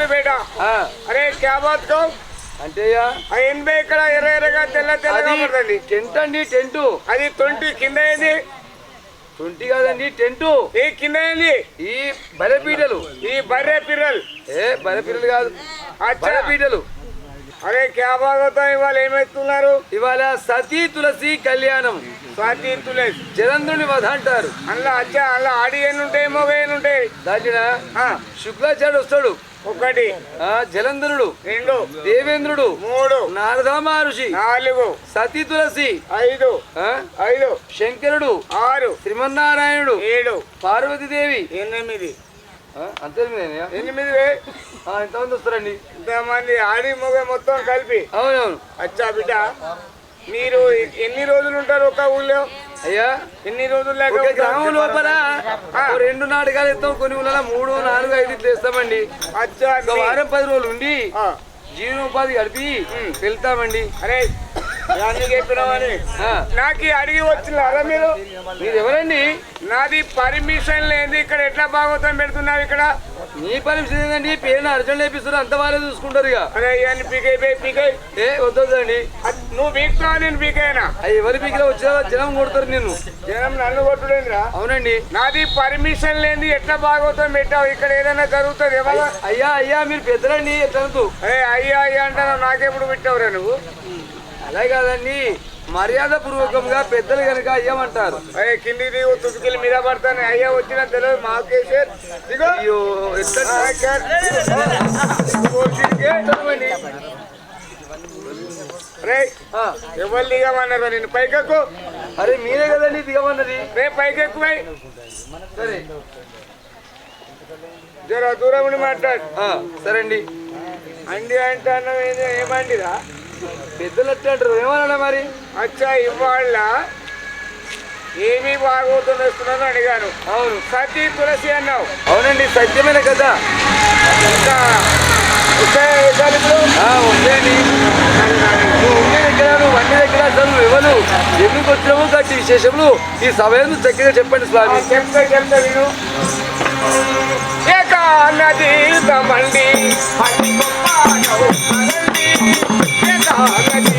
बोले बेटा అరే క్యా బాత్ కో? అంటే ఎనభై ఇక్కడ ఎర్ర ఎర్రగా తెల్ల తెల్లగా టెంట్ అండి టెంట్. అది ట్వంటీ కింద ఏది? ట్వంటీ కాదండి టెంట్. ఈ కింద ఏంది? ఈ బర్రె పీటలు. ఈ బర్రె పిల్లలు ఏ బర్రె పిల్లలు కాదు. బర్రె పీటలు. అరే క్యా బాగోతాం ఇవాళ ఏమెత్తున్నారు ఇవాళ సతీ తులసి కళ్యాణం. స్వాతి తులేస్. జలంధుని వధ అంటారు. అందులో అచ్చా అందులో ఆడి ఎన్ని ఉంటాయి మొగ ఎన్ని ఉంటాయి దాటిన శుక్లాచార్యుడు వస్తాడు. ఒకటి జలంధరుడు రెండు దేవేంద్రుడు. మూడు నారద మహర్షి. నాలుగు సతీ తులసి. ఐదు ఐదు శంకరుడు. ఆరు శ్రీమన్నారాయణుడు. ఏడు పార్వతీదేవి. ఎనిమిది అంతే? ఎనిమిది వే. ఆ, ఎంతమంది వస్తారండి? ఇంతమంది ఆడి మొగ మొత్తం కలిపి. అవునవును. అచ్చా బిడ్డ మీరు ఎన్ని రోజులు ఉంటారు ఒక ఊళ్ళో? అయ్యా ఎన్ని రోజులు లేక? గ్రామం లోపల రెండు నాటకాలు ఇస్తాం కొన్ని ఊళ్ళలో మూడు నాలుగు ఐదు ఇట్లా ఇస్తామండి అచ్చా వారం పది రోజులు ఉండి జీవనోపాధి గడిపి వెళ్తామండి. అరే నాకు అడిగి వచ్చినారా మీరు? మీరు ఎవరండి నాది పర్మిషన్ లేదు ఇక్కడ ఎట్లా భాగవతం పెడుతున్నావు ఇక్కడ? నీ పర్మిషన్ ఏందండి పేరుని అర్జెంట్ వేపిస్తారు అంత వాళ్ళే చూసుకుంటారు ఇక. పీకై ఏ వద్దండి నువ్వు పీకుతావా నేను పీకైనా? ఎవరి పీకిలో వచ్చా జనం కొడతారు నిన్ను. జనం నన్ను కొట్టుడేంద్రా? అవునండి. నాది పర్మిషన్ లేని ఎట్లా భాగవతం పెట్టావు? ఇక్కడ ఏదైనా జరుగుతుంది ఎవరు అయ్యా అయ్యా మీరు పెద్దలండి ఎట్లనద్దు అరే అయ్యా అయ్యా అంటావు నాకెప్పుడు పెట్టావురా నువ్వు? అలా కాదండి. మర్యాద పూర్వకంగా పెద్దలు కనుక అయ్యామంటారు. కింది దిగు తుదికిలు మీద పడతాను. అయ్యా వచ్చిన తెలియదు మాకేసే అయ్యో ఎవరు దిగమన్నారు? నేను పైకెక్కు. అరే మీరే కదండి దిగమన్నది. రే పైకెక్కువై. సరే. జర దూరం ఉండి మాట్లాడు. సరే అండి అండి అంటే అన్నం ఏమండిరా పెద్దలు ఎట్లా అంటారు. ఏమన్నా మరి? అచ్చా ఇవాళ ఏమి భాగవతం వేస్తున్నాను అడిగాను. అవును. సతీ తులసి అన్నావు. అవునండి సత్యమైన కదా? ఇంకా ఉంటాయండి. నువ్వు ఉండే దగ్గర నువ్వు అన్ని దగ్గర అసలు ఎవరు? ఎందుకు వచ్చినావు గట్టి విశేషములు ఈ సమయం చక్కగా చెప్పండి స్వామి. చెప్తా చెప్తా విను. ఏక నది తమండి పని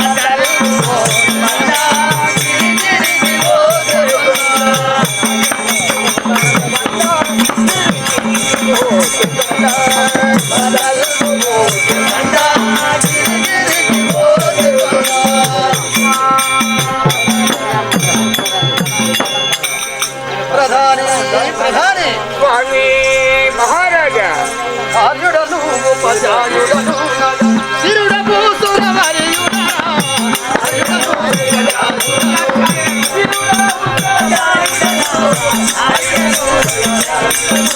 அசல் போல் மன்னா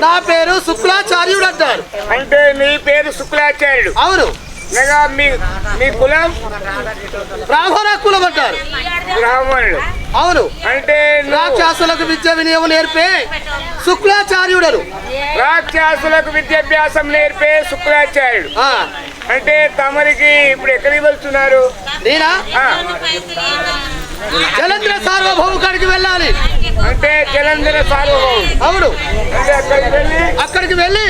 నా పేరు శుక్లాచార్యుడు అంటారు అంటే నీ పేరు శుక్లాచార్యుడు. అవును. మీ మీ కులం? బ్రాహ్మణ కులం అంటారు. బ్రాహ్మణుడు. అవును. అంటే రాక్షసులకు విద్య వినియోగం నేర్పే శుక్లాచార్యుడను. రాక్షసులకు విద్యాభ్యాసం నేర్పే శుక్లాచార్యుడు. అంటే తమరికి ఇప్పుడు ఎక్కడికి వెళ్తున్నారు నేనా? జలంధ్ర సార్వభౌముకానికి వెళ్ళాలి అంటే జలంధర సార్వభౌముడు అవును. అంటే అక్కడికి వెళ్ళి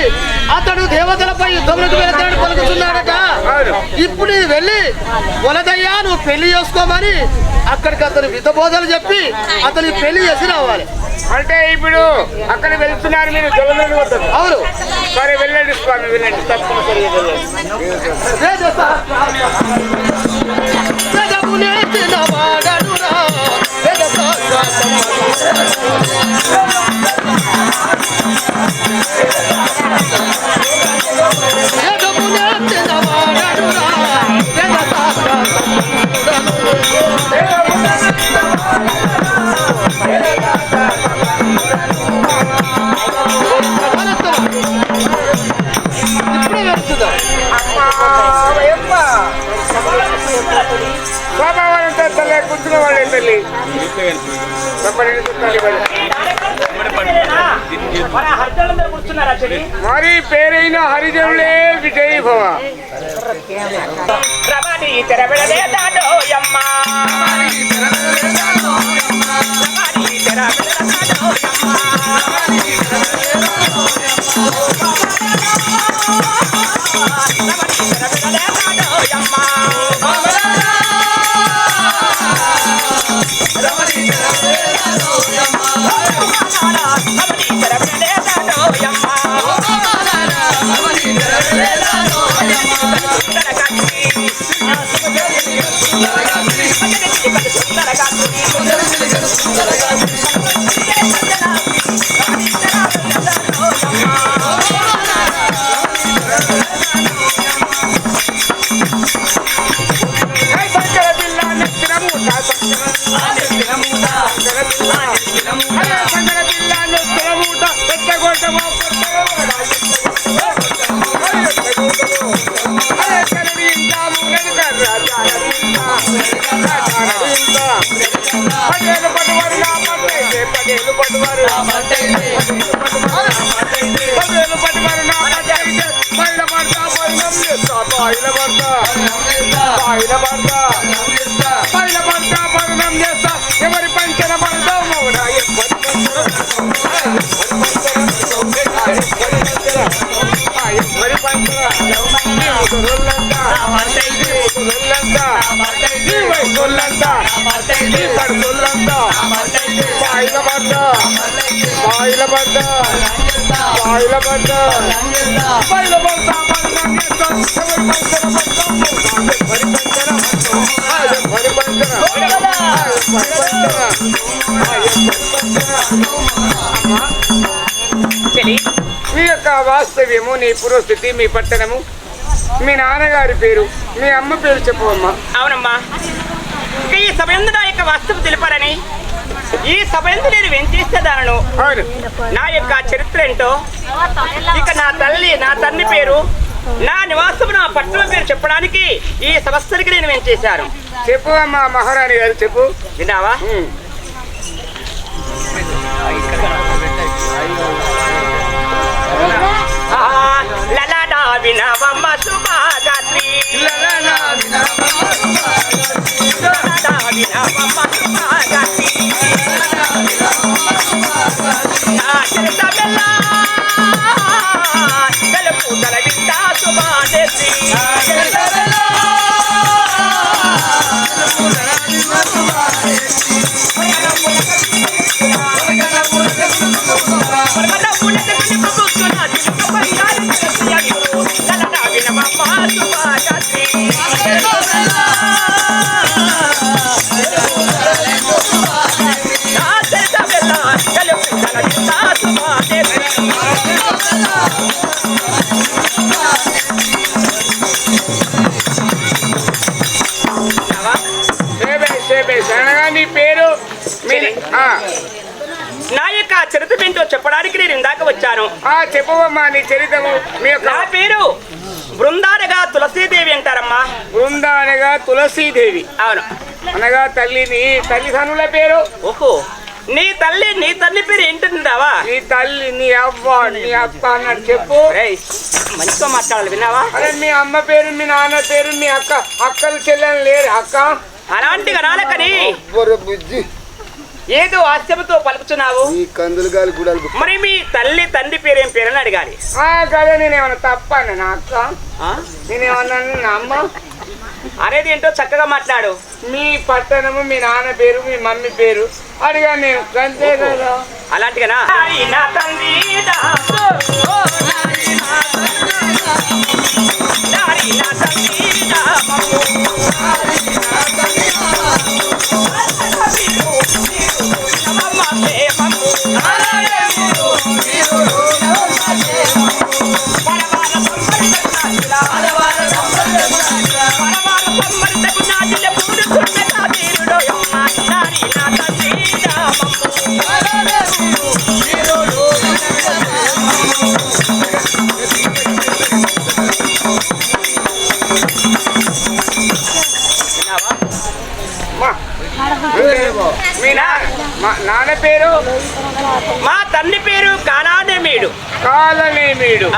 అతడు దేవతలపై యుద్ధములకు వెళ్తాడు పలుకుతున్నాడట. ఇప్పుడు వెళ్ళి వలదయ్యా నువ్వు పెళ్ళి చేసుకోమని అక్కడికి అతను విధబోధలు చెప్పి అతనికి పెళ్ళి చేసి రావాలి. అంటే ఇప్పుడు అక్కడ వెళ్తున్నారు మీరు జలంధర వద్దకు. అవును. సరే వెళ్ళండి స్వామి వెళ్ళండి. తప్పనిసరిగా వెళ్ళండి. Thank you. మరి పేరైన హరిజనులే విజయ భవ. రమణి సుందరగా పాయిల పడ్డా పాయిల పడ్డా పాయిల పడ్డా పాయిల మీ యొక్క వాస్తవ్యము నీ పూర్వస్థితి మీ పట్టణము. మీ నాన్నగారి పేరు మీ అమ్మ పేరు చెప్పవమ్మా అవునమ్మా. ఇక ఈ సభయందు నా యొక్క వాస్తవం తెలిపారని? ఈ సభయందు నేను వెంచేసేదానను నా యొక్క చరిత్ర ఏంటో? ఇక నా తల్లి నా తండ్రి పేరు నా నివాసం నా పట్టణం పేరు చెప్పడానికి ఈ సంవత్సరానికి నేను వెంచేశాను చెప్పు అమ్మా మహారాణి గారు చెప్పు. విన్నావా? వినవమ్మ శుభాగాత్రి చెప్పవమ్మా నీ చరిత్రము మీ యొక్క నా పేరు బృందానగా తులసీదేవి అంటారమ్మా. బృంద అనగా తులసీదేవి. అవును. అనగా తల్లి నీ తల్లిదండ్రుల పేరు? ఓహో నీ తల్లి నీ తల్లి పేరు ఏంటుందావా నీ తల్లి నీ అవ్వ నీ అక్క అన్నట్టు చెప్పు. మంచిగా మాట్లాడాలి విన్నావా? అరే మీ అమ్మ పేరు మీ నాన్న పేరు మీ అక్క అక్కలు చెల్లెలు లేరు అక్క. అలాంటి బొర్ర బుజ్జి. ఏదో ఆశ్చర్యతో పలుకుతున్నావు ఈ కందులు గాలి గుడాలు మరి మీ తల్లి తండ్రి పేరు ఏం పేరని అడగాలి ఆ కదా నేనేమన్నా తప్పన్న నా అక్క ఆ? నేనేమన్నా నా అమ్మ అనేది ఏంటో చక్కగా మాట్లాడు మీ పట్టణము మీ నాన్న పేరు మీ మమ్మీ పేరు అడిగా నేను అంతే కదా అలాంటిగానా నా తండ్రి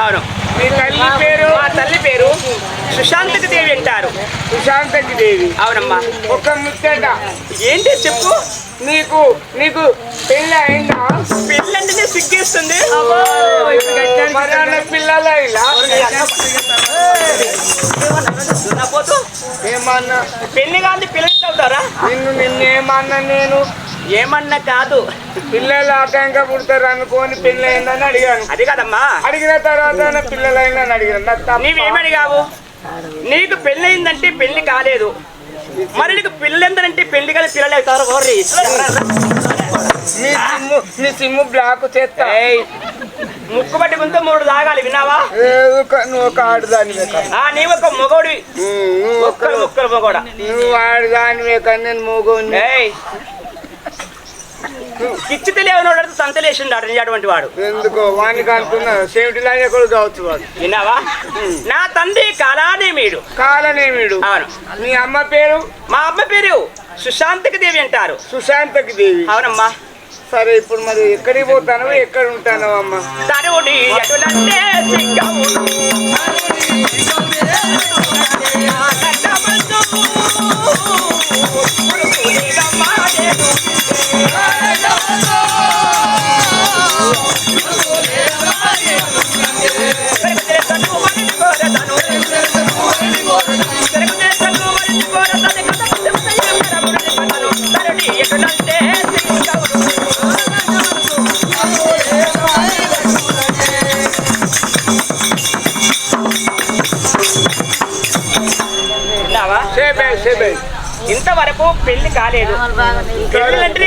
అవును. మీ తల్లి పేరు? మా తల్లి పేరు సుశాంతకి దేవి అంటారు. సుశాంతకి దేవి. అవునమ్మా. ఒక ముచ్చట. ఏంటి చెప్పు? నీకు నీకు పెళ్ళి అయిందా? పెళ్ళంటేనే సిగ్గేస్తుంది. మరి అన్న పిల్లల ఇలా నా పోతూ ఏమన్నా? పెళ్ళి కాదు పిల్లలు అవుతారా? నిన్ను నిన్నేమన్నా నేను ఏమన్నా కాదు. పిల్లలు ఆటంగా పుడతారు అనుకోని పెళ్ళి అయిందని అడిగాను. అది కాదమ్మా. అడిగిన తర్వాత పిల్లలు అయిందని అడిగాను. నీవేమడిగావు? నీకు అయిందంటే పెళ్ళి కాలేదు. మరి నీకు పెళ్ళి ఎందరంటే పెళ్ళి కాదు పిల్లలు అవుతారు ఓర్రి. నీ సిమ్ము బ్లాక్ చేస్తా. ముక్కు పట్టి ముందు మూడు తాగాలి విన్నావా? నువ్వు ఒక ఆడదానివే నీ ఒక మొగోడివి. ఒక్కరు ముక్కలు మొగోడ. నువ్వు ఆడదానివే కానీ నేను కిచ్చి తెలియని సంతలేసిండు అటువంటి వాడు. ఎందుకో వానికి అనుకున్నా సేమిటి లాగా కూడా కావచ్చు వాడు. విన్నావా? నా తండ్రి కాలానేమీడు కాలనేమిడు? అవును. నీ అమ్మ పేరు? మా అమ్మ పేరు సుశాంతకి దేవి అంటారు. సుశాంతకి దేవి. అవునమ్మా. సరే ఇప్పుడు మరి ఎక్కడికి పోతానో ఎక్కడ ఉంటానో అమ్మ? తరువుడి ఎటులంటే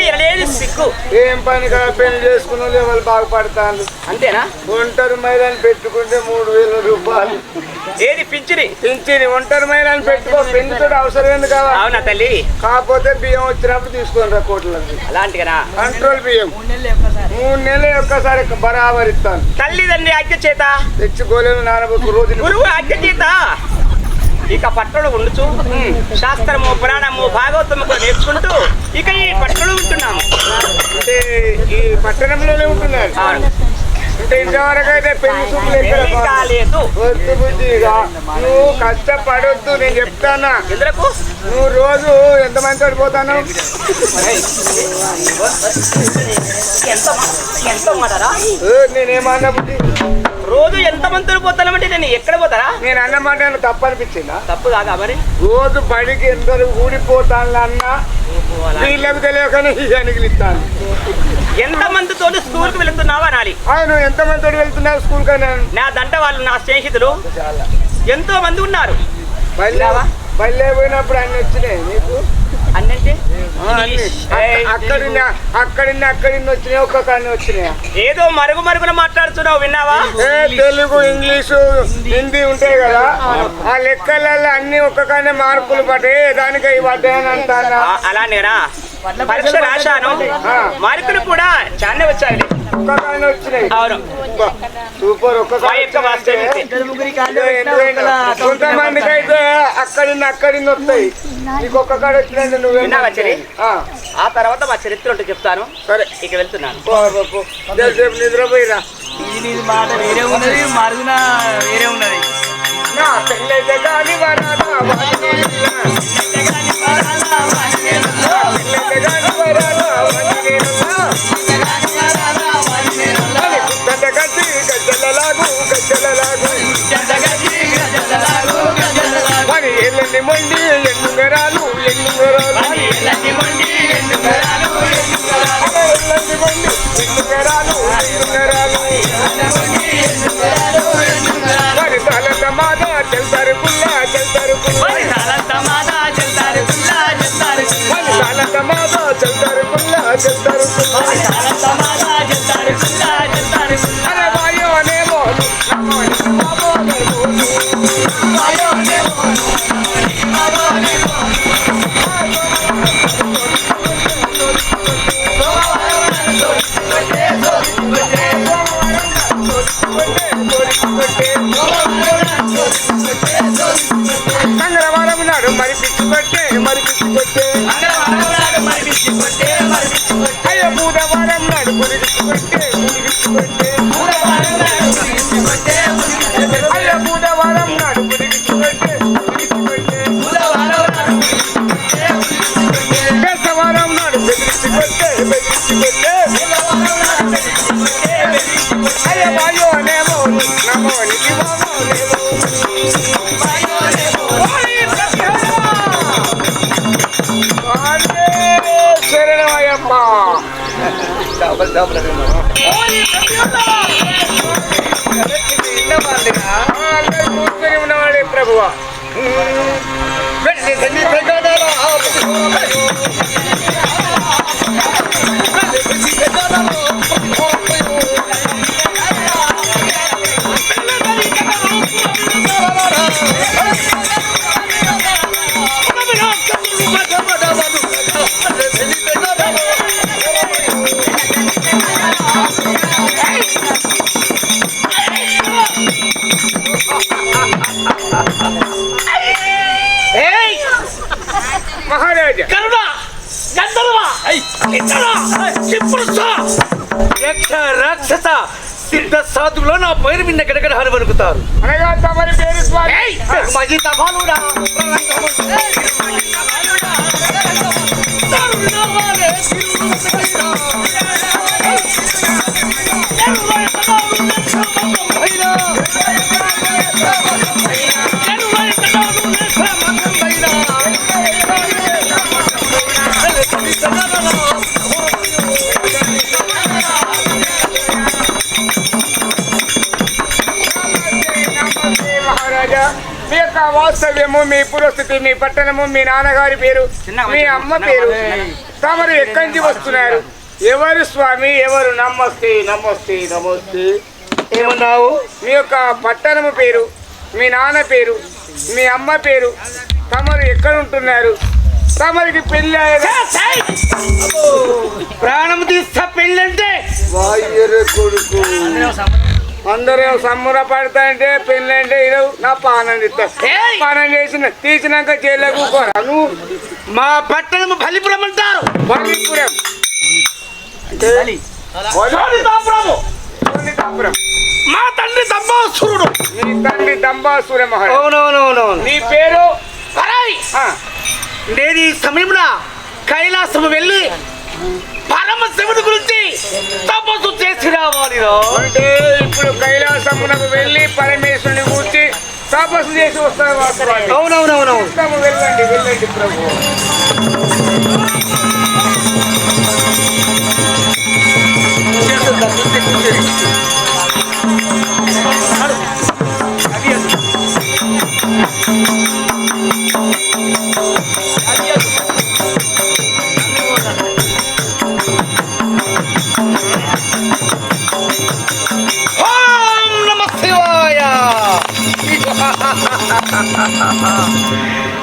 ఎనలేని సిగ్గు. ఏం పని కదా పెళ్ళి చేసుకున్న వాళ్ళు బాగుపడతాను అంతేనా? ఒంటరి మైదాన్ని పెట్టుకుంటే మూడు వేల రూపాయలు. ఏది? పిచ్చిరి పింఛని ఒంటరి మైదాన్ని పెట్టుకో పెళ్ళితో అవసరం ఎందుకు కావాలి? అవునా తల్లి? కాకపోతే బియ్యం వచ్చినప్పుడు తీసుకొని రా కోట్లకి. అలాంటిగా కంట్రోల్ బియ్యం. మూడు నెలలు ఒక్కసారి. బరాబర్ ఇస్తాను తల్లిదండ్రి ఆజ్ఞ చేత. తెచ్చి గోళీలు నానబోకు రోజు గురువు ఆజ్ఞ చేత. ఇక పట్టణం ఉండుచు. శాస్త్రము పురాణము భాగవతము నేర్చుకుంటూ ఇక ఈ పట్టణం ఉంటున్నాము. అంటే ఈ పట్టణంలోనే ఉంటున్నారు. అంటే ఇంతవరకు అయితే పెళ్ళి నువ్వు కష్టపడొద్దు నేను చెప్తానా? ఎందుకు నువ్వు రోజు ఎంత మాటారా ఏ, నేనేమన్నా బుద్ధి రోజు ఎంత మంది పోతానంటే నేను ఎక్కడ పోతారా? నేను అన్న మాట ఏమన్నా తప్పు అనిపించిందా తప్పు కాదా మరి? రోజు బడికి ఎందరు ఊడిపోతాను అన్న వీళ్ళకు తెలియకనే ఇస్తాను ఎంత మందితో స్కూల్కి వెళుతున్నావు అనాలి అవును ఎంతమంది తోటి వెళ్తున్నావు స్కూల్ కానీ నా దంట వాళ్ళు నా స్నేహితులు. ఎంతో మంది ఉన్నారు. బయలు బయలు పోయినప్పుడు అన్ని వచ్చినాయి నీకు? అన్నంటే? అక్కడిన్న అక్కడిన్న అక్కడిన్న వచ్చినాయి ఒక్క కానీ వచ్చినాయా. ఏదో మరుగు మరుగున మాట్లాడుతున్నావు విన్నావా? తెలుగు ఇంగ్లీషు హిందీ ఉంటాయి కదా ఆ లెక్కలలో అన్ని ఒక్క కానీ మార్కులు పడ్డాయి దానికి పడ్డాయని అలానేనా పరీక్ష రాశాను. మార్కులు కూడా చానే వచ్చాయి. అవును. సూపర్. కొంతమందికి అయితే అక్కడిని అక్కడిని వస్తాయి. నీకు ఒక్క కాడ వచ్చినంటే నువ్వే? ఆ, తర్వాత మా చరిత్ర ఉంటే చెప్తాను. సరే. ఇక వెళ్తున్నాను. నిద్రపోయిరా. మాట వేరే ఉన్నది మరుగున వేరే ఉన్నది. నా పెళ్ళైతే కాని వరాలా వాడిని ఇలా. పెళ్ళైతే కాని వరాలా వాడిని గజ్జలలాగు గజ్జలలాగు. మరి ఎల్లండి మొండి ఎన్నుగరాలు ఎన్నుగరాలు అరే ఎల్లండి మొండి ఎన్నుగరాలు ఎన్నుగరాలు మరి పుల్ల what it is. అందరు ఉన్నవాడే ప్రభువా చిప్పుడుస యక్ష రాక్షస! సిద్ధ సాధువులో నా పైరు విన్న గడగడ హరి వణుకుతారు. అనగా మీ యొక్క వాస్తవ్యము మీ పురస్థితి మీ పట్టణము మీ నాన్నగారి పేరు మీ అమ్మ పేరు. తమరు ఎక్కడి నుంచి వస్తున్నారు? ఎవరు స్వామి? ఎవరు నమస్తే నమస్తే నమస్తే. ఏమన్నావు? మీ యొక్క పట్టణము పేరు మీ నాన్న పేరు మీ అమ్మ పేరు. తమరు ఎక్కడ ఉంటున్నారు? తమరికి పెళ్ళి? ప్రాణం తీస్తా పెళ్ళంటే కొడుకు. అందరూ సంబరపడతా అంటే పెళ్ళి అంటే ఇదో నా పానం ఏయ్! పానం చేసిన తీసినాక జైలకు కూకోరా నువ్వు మా పట్టణము బలిపురం. అంటారు బలిపురం. మా తండ్రి దంబాసురుడు. నీ తండ్రి దంబాసుర మహారాజ్. నీ పేరు? నేను ఈ సమయంలో కైలాసము వెళ్ళి పరమశివుడి గురించి తపస్సు చేసి రావాలి అంటే ఇప్పుడు కైలాసమునకు వెళ్ళి పరమేశ్వరుని కూర్చి తపస్సు చేసి వస్తారు. అవునవునవునవును. వెళ్ళండి వెళ్ళండి ప్రభు. ఓం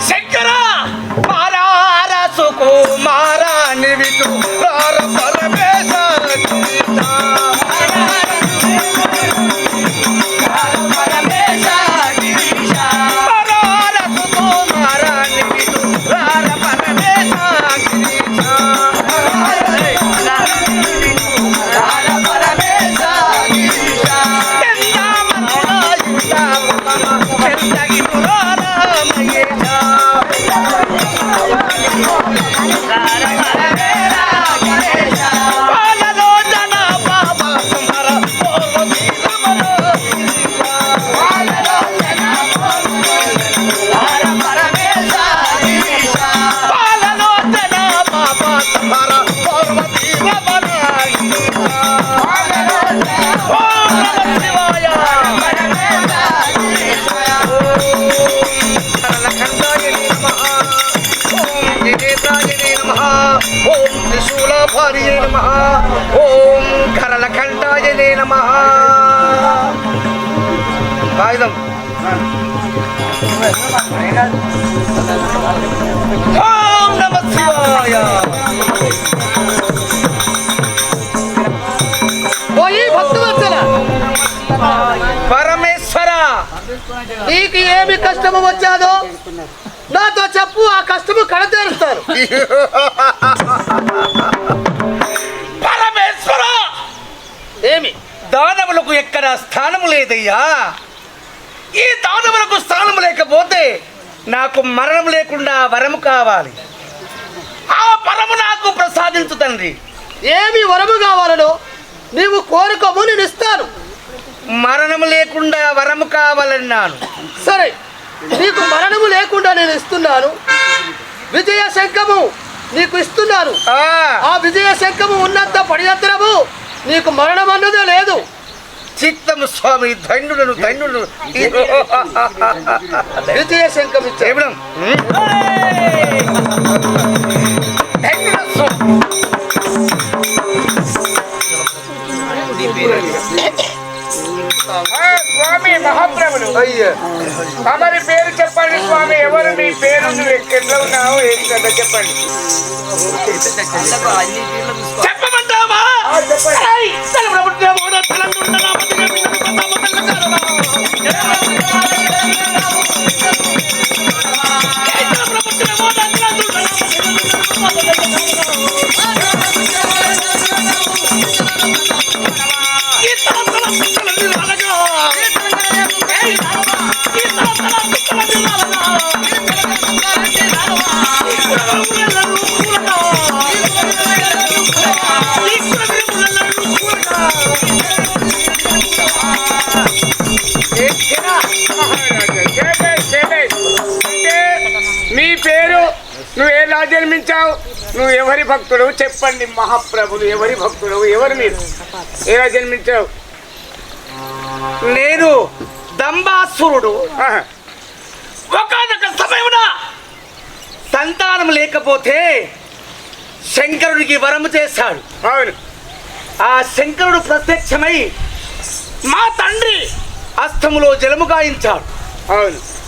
శంకర పారారసు కుమారాని విటు కాగితం ఓం నమ శివాయ. పోయి భక్తవత్సల పరమేశ్వర. నీకు ఏమి కష్టము వచ్చాదో నాతో చెప్పు ఆ కష్టము కడతేరుస్తాను పరమేశ్వర. ఏమి? దానవులకు ఎక్కడ స్థానము లేదయ్యా? ఈ దానవులకు స్థానం లేకపోతే నాకు మరణం లేకుండా వరము కావాలి. ఆ వరము నాకు ప్రసాదించు తండ్రి. ఏమి వరము కావాలనో నీవు కోరుకోము నేను ఇస్తాను. మరణం లేకుండా వరము కావాలన్నాను. సరే నీకు మరణము లేకుండా నేను ఇస్తున్నాను. విజయ శంఖము నీకు ఇస్తున్నాను. ఆ, ఆ విజయ శంఖము ఉన్నంత పడియంతరము నీకు మరణం అన్నదే లేదు. చిత్తము స్వామి ధన్యులను ధన్యులను. విజయ శంఖం ఇచ్చే ఇవ్వడం ధన్యుల స్వామి. మహాప్రభులు అయ్యా. తమరి పేరు చెప్పండి స్వామి ఎవరు మీ పేరు నువ్వు ఎక్కడ ఉన్నావు ఏం కదా చెప్పండి. చెప్పమంటావా? ఆ, ఎలా జన్మించావు. నువ్వు ఎవరి భక్తుడు చెప్పండి మహాప్రభులు ఎవరి భక్తుడు ఎవరు మీరు? ఎలా జన్మించావు? నేను దంబాసురుడు. ఒకనొక సమయమున సంతానం లేకపోతే శంకరుడికి వరము చేశాడు. అవును. ఆ శంకరుడు ప్రత్యక్షమై మా తండ్రి అస్తములో జలము గాయించాడు. అవును.